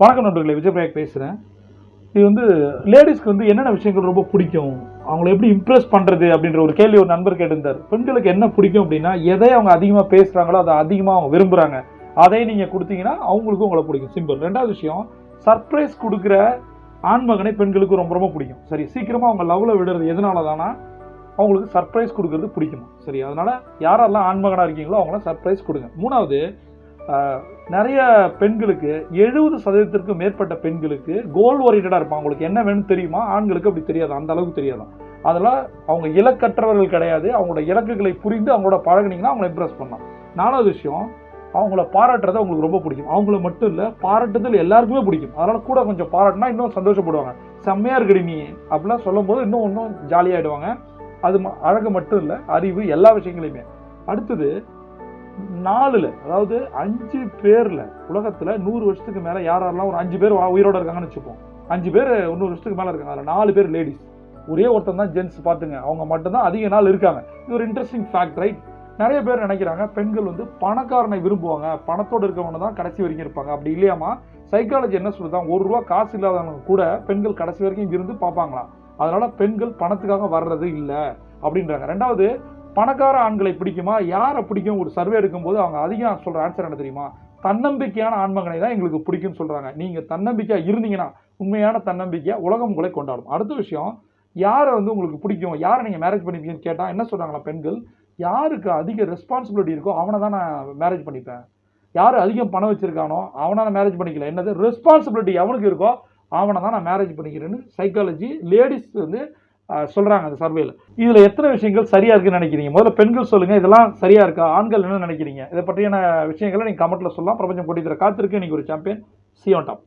வணக்கம் நண்பர்களே விஜயபிரயாக் பேசுகிறேன் இது வந்து லேடிஸ்க்கு வந்து என்னென்ன விஷயங்கள் ரொம்ப பிடிக்கும்? அவங்கள எப்படி இம்ப்ரெஸ் பண்ணுறது அப்படின்ற ஒரு கேள்வி ஒரு நண்பர் கேட்டிருந்தார். பெண்களுக்கு என்ன பிடிக்கும் அப்படின்னா எதை அவங்க அதிகமாக பேசுகிறாங்களோ அதை அதிகமாக அவங்க விரும்புகிறாங்க அதை நீங்கள் கொடுத்தீங்கன்னா அவங்களுக்கும் உங்களை பிடிக்கும். சிம்பிள் ரெண்டாவது விஷயம் சர்ப்ரைஸ் கொடுக்குற ஆண்மகனை பெண்களுக்கு ரொம்ப ரொம்ப பிடிக்கும். சரி சீக்கிரமாக அவங்க லவ்வில் விடுறது எதனால தானா அவங்களுக்கு சர்ப்ரைஸ் கொடுக்கறது பிடிக்குமா? சரி அதனால யாரெல்லாம் ஆண்மகனாக இருக்கீங்களோ அவங்களாம் சர்ப்ரைஸ் கொடுங்க. மூணாவது நிறைய பெண்களுக்கு எழுபது சதவீதத்திற்கு மேற்பட்ட பெண்களுக்கு கோல் ஓரியன்டாக இருப்பாங்க. அவங்களுக்கு என்ன வேணும்னு தெரியுமா? ஆண்களுக்கு அப்படி தெரியாது. அந்த அளவுக்கு தெரியாதான் அதெல்லாம் அவங்க இலக்கற்றவர்கள் கிடையாது. அவங்களோட இலக்குகளை புரிந்து அவங்களோட பழகினீங்கன்னா அவங்கள இம்ப்ரெஸ் பண்ணலாம். நாலாவது விஷயம் அவங்கள பாராட்டுறது அவங்களுக்கு ரொம்ப பிடிக்கும். அவங்கள மட்டும் இல்லை பாராட்டுதல் எல்லாருக்குமே பிடிக்கும். அதனால் கூட கொஞ்சம் பாராட்டினா இன்னும் சந்தோஷப்படுவாங்க. செம்மையாக இருக்குடி நீ அப்படிலாம் சொல்லும்போது இன்னும் இன்னும் ஜாலியாகிடுவாங்க அது ம- அழகு மட்டும் இல்லை அறிவு எல்லா விஷயங்களையுமே. அடுத்தது நாலுல அதாவது அஞ்சு பேர்ல உலகத்துல நூறு வருஷத்துக்கு மேல யார் யாரெல்லாம் ஒரு அஞ்சு பேர் வா- உயிரோட இருக்காங்கன்னு வச்சுப்போம். அஞ்சு பேர் இன்னொரு வருஷத்துக்கு மேல இருக்காங்க. அதுல நாலு பேர் லேடிஸ் ஒரே ஒருத்தன் தான் ஜென்ஸ் பாத்துங்க. அவங்க மட்டும்தான் அதிக நாள் இருக்காங்க. இது ஒரு இன்ட்ரெஸ்டிங் ஃபேக்ட் ரைட் நிறைய பேர் நினைக்கிறாங்க பெண்கள் வந்து பணக்காரனை விரும்புவாங்க. பணத்தோடு இருக்கவங்க தான் கடைசி வரைக்கும் இருப்பாங்க. அப்படி இல்லையாமா சைக்காலஜி என்ன சொல்லுதான் ஒரு ரூபா காசு இல்லாதவங்க கூட பெண்கள் கடைசி வரைக்கும் இருந்து பார்ப்பாங்களாம். அதனால பெண்கள் பணத்துக்காக வர்றது இல்லை. அப்படின்றாங்க. ரெண்டாவது பணக்கார ஆண்களை பிடிக்குமா? யாரை பிடிக்கும்? ஒரு சர்வே எடுக்கும்போது அவங்க அதிகம் சொல்கிற ஆன்சர் என்ன தெரியுமா? தன்னம்பிக்கையான ஆண்மகனை தான் எங்களுக்கு பிடிக்கும்னு சொல்கிறாங்க நீங்கள் தன்னம்பிக்கையாக இருந்தீங்கன்னா உண்மையான தன்னம்பிக்கையா உலகம் உங்களை கொண்டாடும். அடுத்த விஷயம் யாரை வந்து உங்களுக்கு பிடிக்கும்? யாரை நீங்கள் மேரேஜ் பண்ணிப்பீங்கன்னு கேட்டால் என்ன சொல்கிறாங்களா பெண்கள் யாருக்கு அதிக ரெஸ்பான்சிபிலிட்டி இருக்கோ அவனை தான் நான் மேரேஜ் பண்ணிப்பேன். யார் அதிகம் பணம் வச்சுருக்கானோ அவனை நான் மேரேஜ் பண்ணிக்கல. என்னது? ரெஸ்பான்சிபிலிட்டி எவனுக்கு இருக்கோ அவனை தான் நான் மேரேஜ் பண்ணிக்கிறேன்னு சைக்காலஜி லேடிஸ் வந்து சொல்கிறாங்க அந்த சர்வேல இதில் எத்தனை விஷயங்கள் சரியாக இருக்குன்னு நினைக்கிறீங்க? முதல்ல பெண்கள் சொல்லுங்கள் இதெல்லாம் சரியாக இருக்கா? ஆண்கள் என்ன நினைக்கிறீங்க? இதை பற்றியான விஷயங்களை நீங்கள் கமெண்ட்டில் சொல்லலாம். பிரபஞ்சம் போட்டி காத்திருக்கு. நீங்கள் ஒரு சாம்பியன் சி ஆன் டாப்